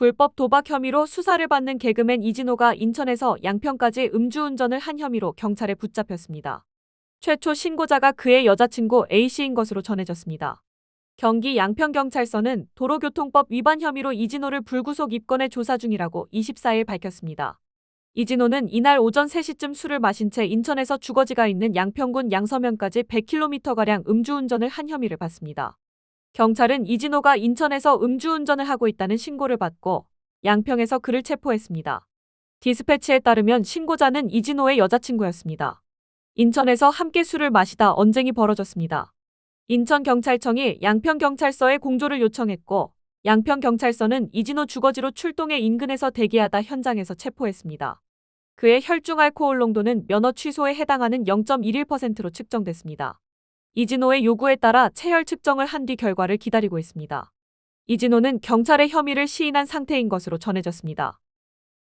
불법 도박 혐의로 수사를 받는 개그맨 이진호가 인천에서 양평까지 음주운전을 한 혐의로 경찰에 붙잡혔습니다. 최초 신고자가 그의 여자친구 A씨인 것으로 전해졌습니다. 경기 양평경찰서는 도로교통법 위반 혐의로 이진호를 불구속 입건해 조사 중이라고 24일 밝혔습니다. 이진호는 이날 오전 3시쯤 술을 마신 채 인천에서 주거지가 있는 양평군 양서면까지 100km가량 음주운전을 한 혐의를 받습니다. 경찰은 이진호가 인천에서 음주운전을 하고 있다는 신고를 받고 양평에서 그를 체포했습니다. 디스패치에 따르면 신고자는 이진호의 여자친구였습니다. 인천에서 함께 술을 마시다 언쟁이 벌어졌습니다. 인천경찰청이 양평경찰서에 공조를 요청했고 양평경찰서는 이진호 주거지로 출동해 인근에서 대기하다 현장에서 체포했습니다. 그의 혈중 알코올 농도는 면허 취소에 해당하는 0.11%로 측정됐습니다. 이진호의 요구에 따라 체혈 측정을 한 뒤 결과를 기다리고 있습니다. 이진호는 경찰의 혐의를 시인한 상태인 것으로 전해졌습니다.